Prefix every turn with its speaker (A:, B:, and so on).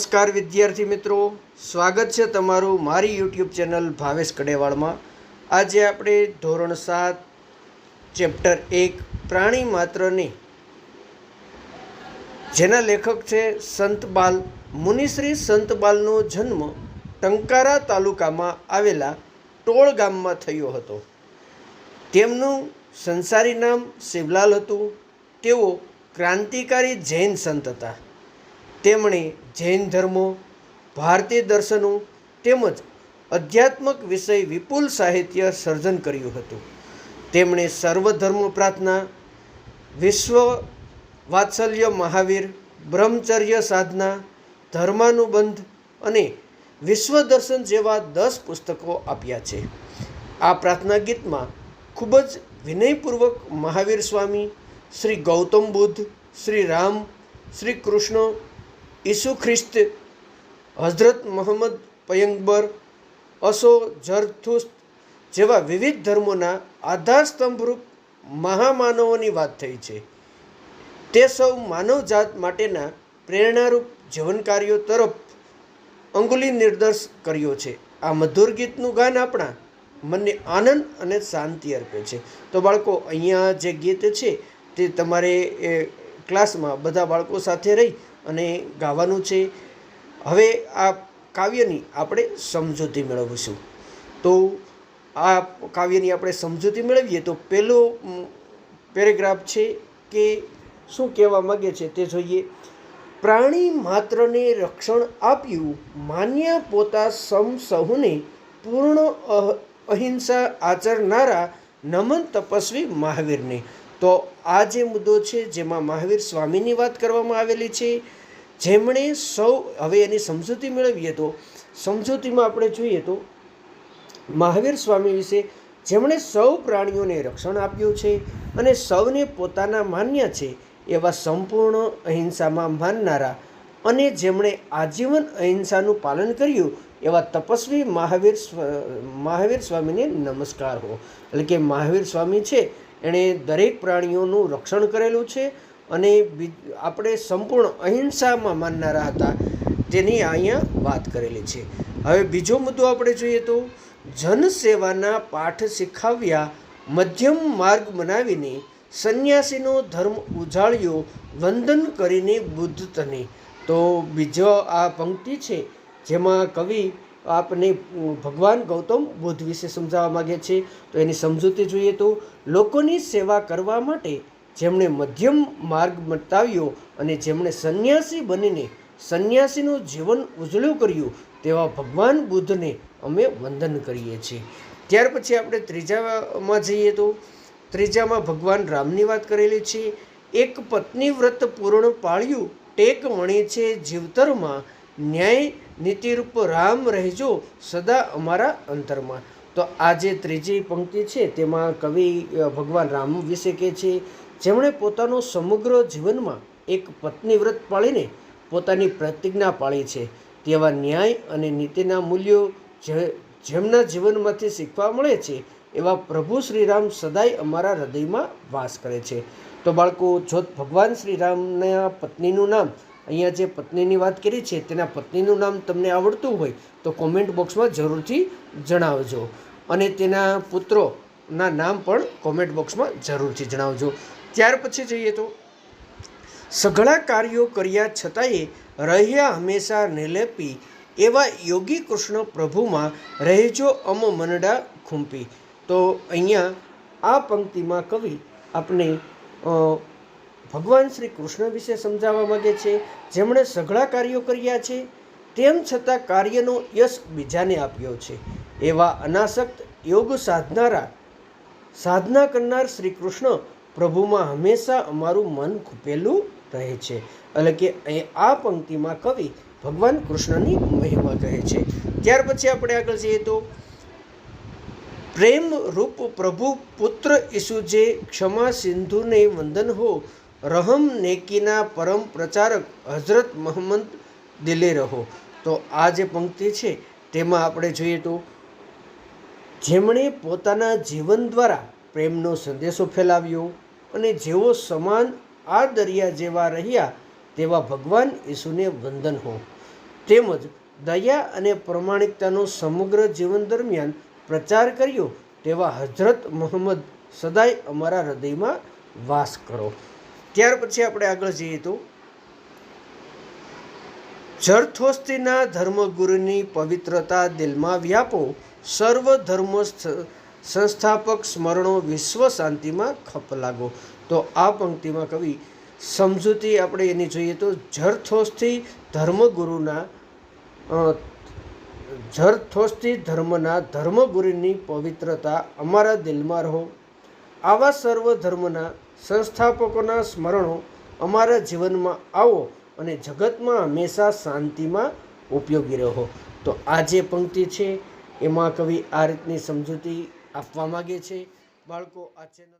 A: નમસ્કાર વિદ્યાર્થી મિત્રો. સ્વાગત છે તમારું મારી યુટ્યુબ ચેનલ ભાવેશ કડેવાળમાં. આજે આપણે ધોરણ સાત, ચેપ્ટર એક, પ્રાણી માત્રની, જેના લેખક છે સંતબાલ, મુનિશ્રી સંતબાલનો જન્મ ટંકારા તાલુકામાં આવેલા ટોળ ગામમાં થયો હતો. તેમનું સંસારી નામ શિવલાલ હતું. તેઓ ક્રાંતિકારી જૈન સંત હતા. તેમણે જૈન ધર્મો, ભારતીય દર્શનો તેમજ અધ્યાત્મક વિષય વિપુલ સાહિત્ય સર્જન કર્યું હતું. તેમણે સર્વધર્મ પ્રાર્થના, વિશ્વ વાત્સલ્ય મહાવીર, બ્રહ્મચર્ય સાધના, ધર્માનુબંધ અને વિશ્વ દર્શન જેવા દસ પુસ્તકો આપ્યા છે. આ પ્રાર્થના ગીતમાં ખૂબ જ વિનયપૂર્વક મહાવીર સ્વામી, શ્રી ગૌતમ બુદ્ધ, શ્રી રામ, શ્રી કૃષ્ણ ઈસુ ખ્રિસ્ત, હઝરત મોહમ્મદ પયંગબર અસો જરથુસ્ત જેવા વિવિધ ધર્મોના આધારસ્તંભરૂપ મહામાનવોની વાત થઈ છે. તે સૌ માનવજાત માટેના પ્રેરણારૂપ જીવન કાર્યો તરફ અંગુલી નિર્દેશ કર્યો છે. આ મધુર ગીતનું ગાન આપણા મનને આનંદ અને શાંતિ અર્પે છે. તો બાળકો, અહીંયા જે ગીત છે તે તમારે એ ક્લાસમાં બધા બાળકો સાથે રહી અને ગાવાનું છે. હવે આ કાવ્યની આપણે સમજૂતી મેળવીશું. તો આ કાવ્યની આપણે સમજૂતી મેળવીએ તો પહેલો પેરેગ્રાફ છે કે શું કહેવા માગે છે તે જોઈએ. પ્રાણી માત્રને રક્ષણ આપ્યું માન્ય પોતા સમ સહુને પૂર્ણ અહ- અહિંસા આચરનારા નમન તપસ્વી મહાવીરને. તો આ જે મુદ્દો છે, જેમાં મહાવીર સ્વામીની વાત કરવામાં આવેલી છે, જેમણે સૌ હવે એની સમજૂતી મેળવીએ તો, સમજૂતીમાં આપણે જોઈએ તો, મહાવીર સ્વામી વિશે જેમણે સૌ પ્રાણીઓને રક્ષણ આપ્યું છે અને સૌને પોતાના માન્ય છે એવા સંપૂર્ણ અહિંસામાં માનનારા અને જેમણે આજીવન અહિંસાનું પાલન કર્યું એવા તપસ્વી મહાવીર મહાવીર સ્વામીને નમસ્કાર હો. એટલે કે મહાવીર સ્વામી છે એણે દરેક પ્રાણીઓનું રક્ષણ કરેલું છે અને આપણે સંપૂર્ણ અહિંસામાં માનનારા હતા તેની અહીંયા વાત કરેલી છે. હવે બીજો મુદ્દો આપણે જોઈએ તો, જનસેવાના પાઠ શીખવ્યા મધ્યમ માર્ગ બનાવીને સંન્યાસીનો ધર્મ ઉજાળ્યો, વંદન કરીને બુદ્ધ તને. તો બીજો આ પંક્તિ છે જેમાં કવિ આપને ભગવાન ગૌતમ બુદ્ધ વિશે સમજાવવા માગે છે. તો એની સમજૂતી જોઈએ તો લોકોની સેવા કરવા માટે જેમણે મધ્યમ માર્ગ બતાવ્યો અને જેમણે સંન્યાસી બનીને સંન્યાસીનું જીવન ઉજળું કર્યું, તેવા ભગવાન બુદ્ધને અમે વંદન કરીએ છીએ. ત્યાર પછી આપણે ત્રીજામાં જઈએ તો ત્રીજામાં ભગવાન રામની વાત કરેલી છે. એક પત્ની વ્રત પૂર્ણ પાળ્યું, ટેક વણી છે જીવતરમાં ન્યાય નીતિરૂપ રામ રહેજો સદા અમારા અંતરમાં. તો આ જે ત્રીજી પંક્તિ છે, તેમાં કવિ ભગવાન રામ વિશે કહે છે, જેમણે પોતાનો સમગ્ર જીવનમાં એક પત્ની વ્રત પાળીને પોતાની પ્રતિજ્ઞા પાળી છે, તેવા ન્યાય અને નીતિના મૂલ્યો જે, જેમના જીવનમાંથી શીખવા મળે છે, એવા પ્રભુ શ્રીરામ સદાય અમારા હૃદયમાં વાસ કરે છે. તો બાળકો જો ભગવાન શ્રીરામના પત્નીનું નામ અહીંયા જે પત્નીની વાત કરી છે, તેના પત્નીનું નામ તમને આવડતું હોય તો કોમેન્ટ બોક્સમાં જરૂરથી જણાવજો. અને તેના પુત્રોના નામ પણ કોમેન્ટ બોક્સમાં જરૂરથી જણાવજો. ત્યાર પછી જઈએ તો, સઘળા કાર્યો કર્યા છતાંય રહ્યા હંમેશા નિલેપી એવા યોગી કૃષ્ણ પ્રભુમાં રહેજો અમ મનડા ખૂંપી. તો અહીંયા આ પંક્તિમાં કવિ આપણે ભગવાન શ્રી કૃષ્ણ વિશે સમજાવવા માગે છે, જેમણે સઘળા કાર્યો કર્યા છે, તેમ છતાં કાર્યનો યશ બીજાને આપ્યો છે. એવા અનાસક્ત યોગ સાધનારા, સાધના કરનાર શ્રી કૃષ્ણ પ્રભુમાં હંમેશા અમારું મન ખૂપેલું રહે છે. એટલે કે આ પંક્તિમાં કવિ ભગવાન કૃષ્ણની મહિમા કહે છે. ત્યાર પછી આપણે આગળ જઈએ તો, પ્રેમ રૂપ પ્રભુ પુત્ર ઈસુ જે ક્ષમા સિંધુને વંદન હો રહમ નેકીના પરમ પ્રચારક હઝરત મોહમ્મદ દિલે રહો. તો આ જે પંક્તિ છે, તેમાં આપણે જોઈએ તો, જેમણે પોતાના જીવન દ્વારા પ્રેમનો સંદેશો ફેલાવ્યો અને જેઓ સમાન આ દરિયા જેવા રહ્યા તેવા ભગવાન ઈસુને વંદન હો. તેમજ દયા અને પ્રમાણિકતાનો સમગ્ર જીવન દરમિયાન પ્રચાર કર્યો તેવા હજરત મોહમ્મદ સદાય અમારા હૃદયમાં વાસ કરો. ત્યાર પછી આપણે આગળ જઈએ તો જરથોસ્તીના ધર્મગુરુની પવિત્રતા દિલમાં વ્યાપો, સર્વ ધર્મ સંસ્થાપક સ્મરણો વિશ્વ શાંતિમાં ખપ લાગો. તો આ પંક્તિમાં કવિ, સમજૂતી આપણે એની જોઈએ તો જરથોસ્તી ધર્મગુરુના જરથોસ્તી ધર્મના ધર્મગુરુની પવિત્રતા અમારા દિલમાં રહો. આવા સર્વ ધર્મના સંસ્થાપકોના સ્મરણો અમારા જીવનમાં આવો અને જગતમાં હંમેશા શાંતિમાં ઉપયોગી રહો. તો આ જે પંક્તિ છે, એમાં કવિ આ રીતની સમજૂતી આપવા માગે છે. બાળકો, આ ચેનલ